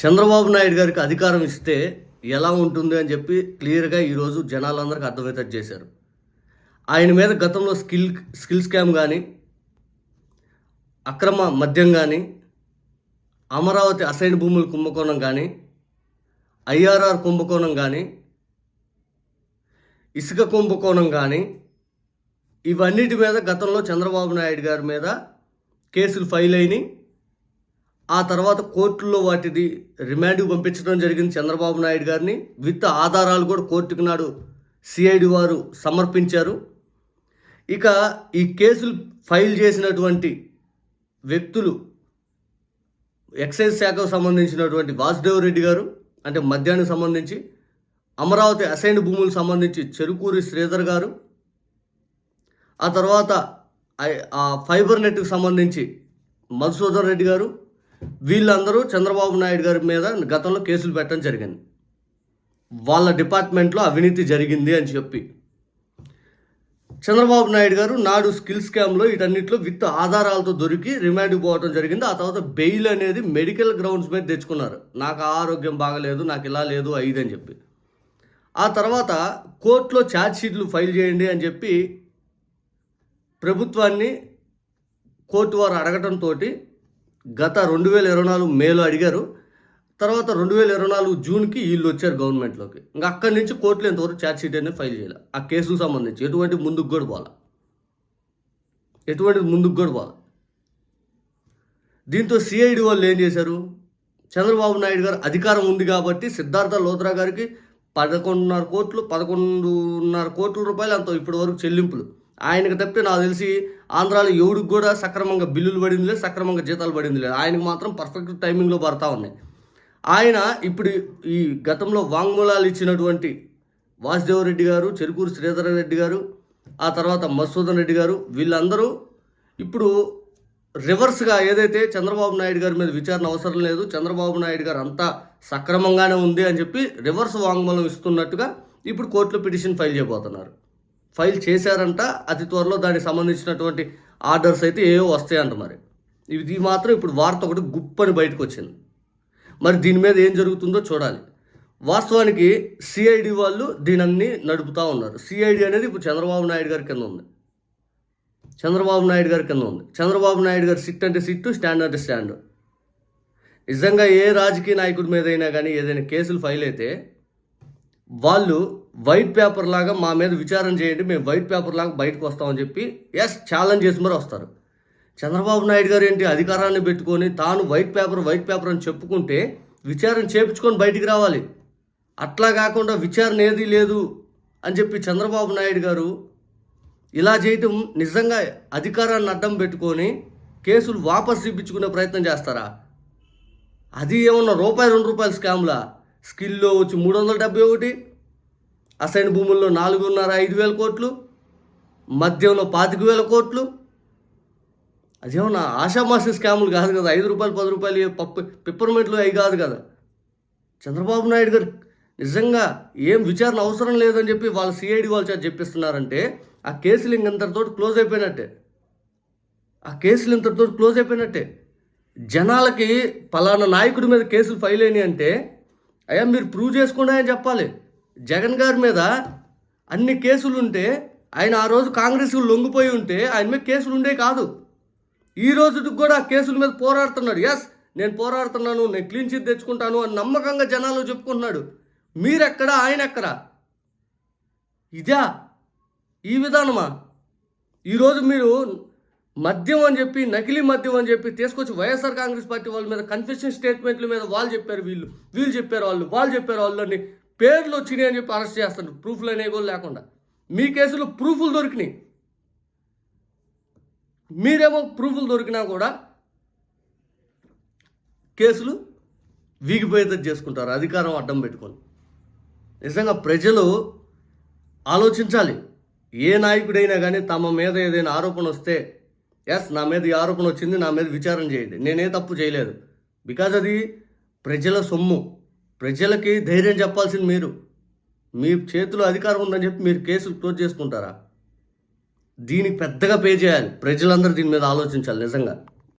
చంద్రబాబు నాయుడు గారికి అధికారం ఇస్తే ఎలా ఉంటుంది అని చెప్పి క్లియర్గా ఈరోజు జనాలందరికీ అర్థమయ్యేటట్టు చేశారు. ఆయన మీద గతంలో స్కిల్ స్కిల్ స్కామ్ కానీ అక్రమ మద్యం కానీ అమరావతి అసైన్ భూముల కుంభకోణం కానీ ఐఆర్ఆర్ కుంభకోణం కానీ ఇసుక కుంభకోణం కానీ ఇవన్నిటి మీద గతంలో చంద్రబాబు నాయుడు గారి మీద కేసులు ఫైల్ అయినాయి. ఆ తర్వాత కోర్టులో వాటిది రిమాండ్కి పంపించడం జరిగింది చంద్రబాబు నాయుడు గారిని. విత్ ఆధారాలు కూడా కోర్టుకు నాడు సిఐడి వారు సమర్పించారు. ఇక ఈ కేసులు ఫైల్ చేసినటువంటి వ్యక్తులు ఎక్సైజ్ శాఖకు సంబంధించినటువంటి వాసుదేవ్ రెడ్డి గారు అంటే మద్యానికి సంబంధించి అమరావతి అసైన్ భూములకు సంబంధించి చెరుకూరి శ్రీధర్ గారు ఆ తర్వాత ఆ ఫైబర్ నెట్కి సంబంధించి మధుసూదన్ రెడ్డి గారు వీళ్ళందరూ చంద్రబాబు నాయుడు గారి మీద గతంలో కేసులు పెట్టడం జరిగింది. వాళ్ళ డిపార్ట్మెంట్లో అవినీతి జరిగింది అని చెప్పి. చంద్రబాబు నాయుడు గారు నాడు స్కిల్ స్కామ్లో వీటన్నిటిలో విత్ ఆధారాలతో దొరికి రిమాండ్ పోవడం జరిగింది. ఆ తర్వాత బెయిల్ అనేది మెడికల్ గ్రౌండ్స్ మీద తెచ్చుకున్నారు. నాకు ఆరోగ్యం బాగలేదు నాకు ఇలా లేదు ఐదు అని చెప్పి. ఆ తర్వాత కోర్టులో ఛార్జ్షీట్లు ఫైల్ చేయండి అని చెప్పి ప్రభుత్వాన్ని కోర్టు వారు అడగటంతో గత రెండు వేల ఇరవై నాలుగు మేలో అడిగారు. తర్వాత రెండు వేల ఇరవై నాలుగు జూన్కి వీళ్ళు వచ్చారు గవర్నమెంట్లోకి. ఇంకా అక్కడి నుంచి కోర్టులు ఎంతవరకు ఛార్జ్ షీట్ అనేది ఫైల్ చేయాలి. ఆ కేసుకు సంబంధించి ఎటువంటి ముందుకు కూడా పోవాలి? ఎటువంటి ముందుకు కూడా పోవాలి? దీంతో సిఐడి వాళ్ళు ఏం చేశారు? చంద్రబాబు నాయుడు గారు అధికారం ఉంది కాబట్టి సిద్ధార్థ లోత్రా గారికి పదకొండున్నర కోట్లు పదకొండున్నర కోట్ల రూపాయలు అంత ఇప్పటి వరకు చెల్లింపులు. ఆయనకు తప్పితే నాకు తెలిసి ఆంధ్రాలో ఎవడికి కూడా సక్రమంగా బిల్లులు పడింది లేదు సక్రమంగా జీతాలు పడింది లేదు. ఆయనకు మాత్రం పర్ఫెక్ట్ టైమింగ్లో పడతా ఉన్నాయి. ఆయన ఇప్పుడు ఈ గతంలో వాంగ్మూలాలు ఇచ్చినటువంటి వాసుదేవరెడ్డి గారు చెరుకూరు శ్రీధర రెడ్డి గారు ఆ తర్వాత మధుసూదన్ రెడ్డి గారు వీళ్ళందరూ ఇప్పుడు రివర్స్గా ఏదైతే చంద్రబాబు నాయుడు గారి మీద విచారణ అవసరం లేదు చంద్రబాబు నాయుడు గారు అంతా సక్రమంగానే ఉంది అని చెప్పి రివర్స్ వాంగ్మూలం ఇస్తున్నట్టుగా ఇప్పుడు కోర్టులో పిటిషన్ ఫైల్ చేయబోతున్నారు. ఫైల్ చేశారంట అతి త్వరలో దానికి సంబంధించినటువంటి ఆర్డర్స్ అయితే ఏవో వస్తాయంట మరి. ఇది మాత్రం ఇప్పుడు వార్త ఒకటి గుప్పని బయటకు వచ్చింది మరి దీని మీద ఏం జరుగుతుందో చూడాలి. వాస్తవానికి సిఐడి వాళ్ళు దీనన్ని నడుపుతా ఉన్నారు. సిఐడి అనేది ఇప్పుడు చంద్రబాబు నాయుడు గారి కింద ఉంది. చంద్రబాబు నాయుడు గారి కింద ఉంది. చంద్రబాబు నాయుడు గారి సిట్ అంటే సిట్టు స్టాండ్ అంటే స్టాండ్. నిజంగా ఏ రాజకీయ నాయకుడి మీద అయినా కానీ ఏదైనా కేసులు ఫైల్ అయితే వాళ్ళు వైట్ పేపర్ లాగా మా మీద విచారణ చేయండి మేము వైట్ పేపర్ లాగా బయటకు వస్తామని చెప్పి ఎస్ ఛాలెంజ్ చేసి మరి వస్తారు. చంద్రబాబు నాయుడు గారు ఏంటి అధికారాన్ని పెట్టుకొని తాను వైట్ పేపర్ వైట్ పేపర్ అని చెప్పుకుంటే విచారణ చేపించుకొని బయటికి రావాలి. అట్లా కాకుండా విచారణ ఏది లేదు అని చెప్పి చంద్రబాబు నాయుడు గారు ఇలా చేయటం నిజంగా అధికారాన్ని అడ్డం పెట్టుకొని కేసులు వాపస్ చూపించుకునే ప్రయత్నం చేస్తారా? అది ఏమన్నా రూపాయి రెండు రూపాయల స్కామ్లా స్కిల్లో వచ్చి మూడు వందల డెబ్బై ఒకటి అసైన్ భూముల్లో నాలుగున్నర ఐదు వేల కోట్లు మద్యంలో పాతిక వేల కోట్లు. అదేమన్నా ఆషామాసి స్కాములు కాదు కదా ఐదు రూపాయలు పది రూపాయలు పప్పు పిప్పర్మెంట్లు అవి కాదు కదా. చంద్రబాబు నాయుడు గారు నిజంగా ఏం విచారణ అవసరం లేదని చెప్పి వాళ్ళ సిఐడి వాళ్ళు చేత చెప్పిస్తున్నారంటే ఆ కేసులు ఇంకంతటితో క్లోజ్ అయిపోయినట్టే. ఆ కేసులు ఇంతటితో క్లోజ్ అయిపోయినట్టే. జనాలకి పలానా నాయకుడి మీద కేసులు ఫైల్ అయినాయి అంటే అయ్యా మీరు ప్రూవ్ చేసుకోండి అని చెప్పాలి. జగన్ గారి మీద అన్ని కేసులు ఉంటే ఆయన ఆ రోజు కాంగ్రెస్ లొంగిపోయి ఉంటే ఆయన మీద కేసులు ఉండే కాదు. ఈ రోజుకి కూడా ఆ కేసుల మీద పోరాడుతున్నాడు. ఎస్ నేను పోరాడుతున్నాను నేను క్లీన్ చిట్ తెచ్చుకుంటాను అని నమ్మకంగా జనాలు చెప్పుకుంటున్నాడు. మీరెక్కడ ఆయన ఎక్కడ ఇదా ఈ విధానమా? ఈరోజు మీరు మద్యం అని చెప్పి నకిలీ మద్యం అని చెప్పి తీసుకొచ్చి వైఎస్ఆర్ కాంగ్రెస్ పార్టీ వాళ్ళ మీద కన్ఫెషన్ స్టేట్మెంట్ల మీద వాళ్ళు చెప్పారు వీళ్ళు. వీళ్ళు చెప్పారు వాళ్ళు వాళ్ళు చెప్పారు వాళ్ళని. పేర్లు వచ్చినాయి అని చెప్పి అరెస్ట్ చేస్తారు ప్రూఫ్లు అనేవి కూడా లేకుండా. మీ కేసులో ప్రూఫ్లు దొరికినాయి. మీరేమో ప్రూఫ్లు దొరికినా కూడా కేసులు వీగిపోయేది చేసుకుంటారు. అధికారం అడ్డం పెట్టుకొని. నిజంగా ప్రజలు ఆలోచించాలి. ఏ నాయకుడైనా కానీ తమ మీద ఏదైనా ఆరోపణ వస్తే ఎస్ నా మీద ఈ ఆరోపణ వచ్చింది నా మీద విచారణ చేయండి. నేనే తప్పు చేయలేదు. బికాజ్ అది ప్రజల సొమ్ము. ప్రజలకి ధైర్యం చెప్పాల్సింది మీరు. మీ చేతిలో అధికారం ఉందని చెప్పి మీరు కేసులు క్లోజ్ చేసుకుంటారా? దీనికి పెద్దగా పే చేయాలి. ప్రజలందరూ దీని మీద ఆలోచించాలి నిజంగా.